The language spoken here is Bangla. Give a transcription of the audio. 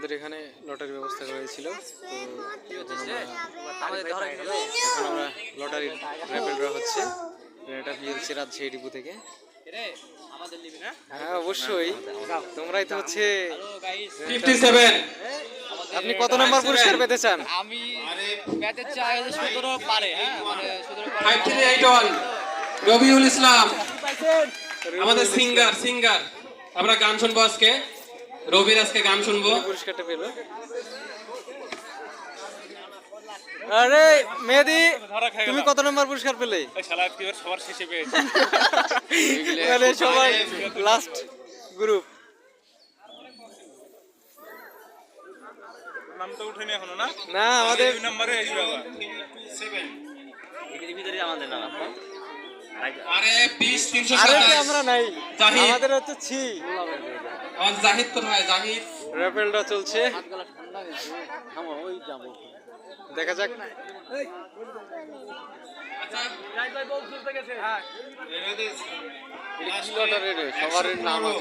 আমাদের এখানে লটারির ব্যবস্থা করা হয়েছিল। তো আমাদের ধরা গেল এখন আমরা লটারির র্যাপেল হচ্ছে। এটা মিলছে রাজশাহী ডিপু থেকে। হ্যাঁ অবশ্যই। তোমরাই তো হচ্ছে ফিফটি সেভেন আপনি কত নম্বর পুরস্কার পেতে চান? আমি ব্যাটের চাই সতেরো পারে হ্যাঁ মানে সতেরো পারে। Five three eight one Rabiul Islam. আমাদের সিঙ্গার সিঙ্গার আমরা গান শুনব আজকে। রবির আজকে গান শুনব। পুরস্কারটা পেল। আরে মেহেদি তুমি কত নম্বর পুরস্কার পেলে? সবার শেষে পেয়েছি। মানে সবাই লাস্ট গ্রুপ নাম তো উঠেনি এখনও না? না আমাদের দুই নম্বরে আসবে আবার। আরে বিশ তিনশো আরে কি সাতাশ। আমরা নাই। আমাদের হচ্ছে ছি। আমার জাহিদ কোথায় জাহিদ। র্যাপেলটা চলছে। দেখা যাক। আচ্ছা সবার নাম আছে।